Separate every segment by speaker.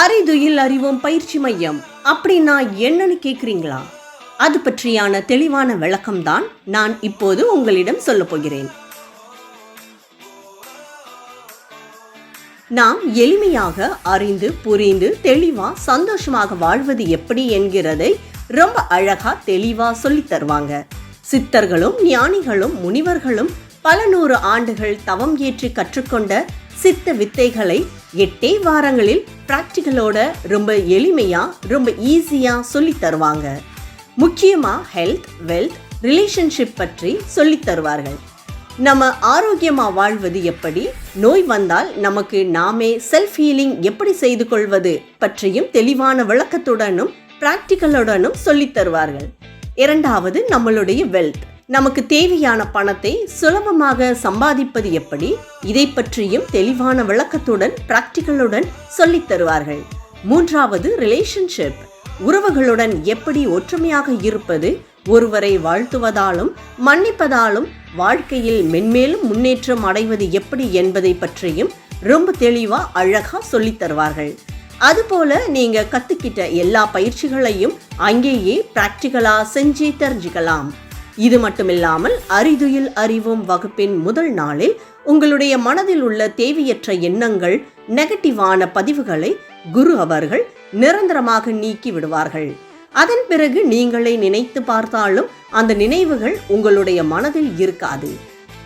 Speaker 1: அறிதுயில் அறிவோம் பயிற்சி மையம். அப்படின்னா என்னன்னு கேக்குறீங்களா? அது பற்றியான தெளிவான விளக்கம்தான் நான் இப்போது உங்களிடம் சொல்லப் போகிறேன். நாம் எளிமையாக அறிந்து புரிந்து தெளிவா சந்தோஷமாக வாழ்வது எப்படி என்கிறதை ரொம்ப அழகா தெளிவா சொல்லி தருவாங்க. சித்தர்களும் ஞானிகளும் முனிவர்களும் பல நூறு ஆண்டுகள் தவம் ஏற்றி கற்றுக்கொண்ட சித்த வித்தைகளை எட்டே வாரங்களில் ப்ராக்டிக்கலோட ரொம்ப எளிமையா ரொம்ப ஈஸியா சொல்லி தருவாங்க. முக்கியமா ஹெல்த் வெல்த் ரிலேஷன்ஷிப் பற்றி சொல்லித் தருவார்கள். நம்ம ஆரோக்கியமா வாழ்வது எப்படி? நோய் வந்தால் நமக்கு நாமே செல்ஃப் ஹீலிங் எப்படி செய்து கொள்வது பற்றியும் தெளிவான விளக்கத்துடனும் பிராக்டிக்கலுடனும் சொல்லித் தருவார்கள். இரண்டாவது நம்மளுடைய வெல்த் நமக்கு தேவையான பணத்தை சுலபமாக சம்பாதிப்பது எப்படி? இதை பற்றியும் தெளிவான விளக்கத்துடன் பிராக்டிக்கலுடன் சொல்லித் தருவார்கள். மூன்றாவது ரிலேஷன்ஷிப் உறவுகளுடன் எப்படி ஒற்றுமையாக இருப்பது? ஒருவரை வாழ்த்துவதாலும் மன்னிப்பதாலும் வாழ்க்கையில் மென்மேலும் முன்னேற்றம் அடைவது எப்படி என்பதை பற்றியும் ரொம்ப தெளிவா அழகா சொல்லித் தருவார்கள். அதுபோல நீங்க கத்துக்கிட்ட எல்லா பயிற்சிகளையும் அங்கேயே பிராக்டிக்கலா செஞ்சு தெரிஞ்சுக்கலாம். இது மட்டுமில்லாமல் அறிதுயில் அறிவும் வகுப்பின் முதல் நாளில் உங்களுடைய மனதில் உள்ள தேவையற்ற எண்ணங்கள் நெகட்டிவான பதிவுகளை குரு அவர்கள் நிரந்தரமாக நீக்கி விடுவார்கள். அதன் பிறகு நீங்களே நினைத்து பார்த்தாலும் அந்த நினைவுகள் உங்களுடைய மனதில் இருக்காது.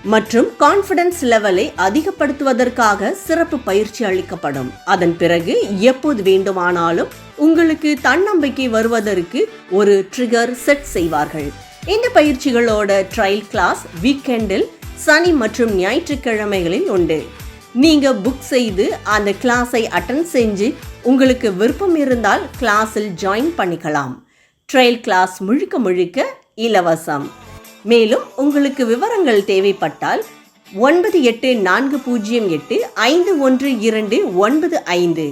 Speaker 1: மற்றும் கான்ஃபிடன்ஸ் லெவலை அதிகப்படுத்துவதற்காக சிறப்பு பயிற்சி அளிக்கப்படும். அதன் பிறகு எப்போது வேண்டுமானாலும் உங்களுக்கு தன்னம்பிக்கை வருவதற்கு ஒரு ட்ரிகர் செட் செய்வார்கள். இந்த பயிற்சிகளோட ட்ரையல் கிளாஸ் வீக்கெண்டில் சனி மற்றும் ஞாயிற்றுக்கிழமைகளில் உண்டு. நீங்கள் புக் செய்து அந்த கிளாஸை அட்டன் செஞ்சு உங்களுக்கு விருப்பம் இருந்தால் கிளாஸில் ஜாயின் பண்ணிக்கலாம். ட்ரையல் கிளாஸ் முழுக்க முழுக்க இலவசம். மேலும் உங்களுக்கு விவரங்கள் தேவைப்பட்டால் ஒன்பது எட்டு நான்கு பூஜ்ஜியம் எட்டு ஐந்து ஒன்று இரண்டு ஒன்பது ஐந்து.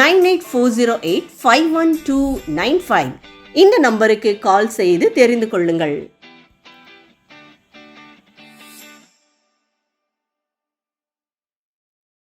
Speaker 1: Nine eight four zero eight five one two nine five. இந்த நம்பருக்கு கால் செய்து தெரிந்து கொள்ளுங்கள்.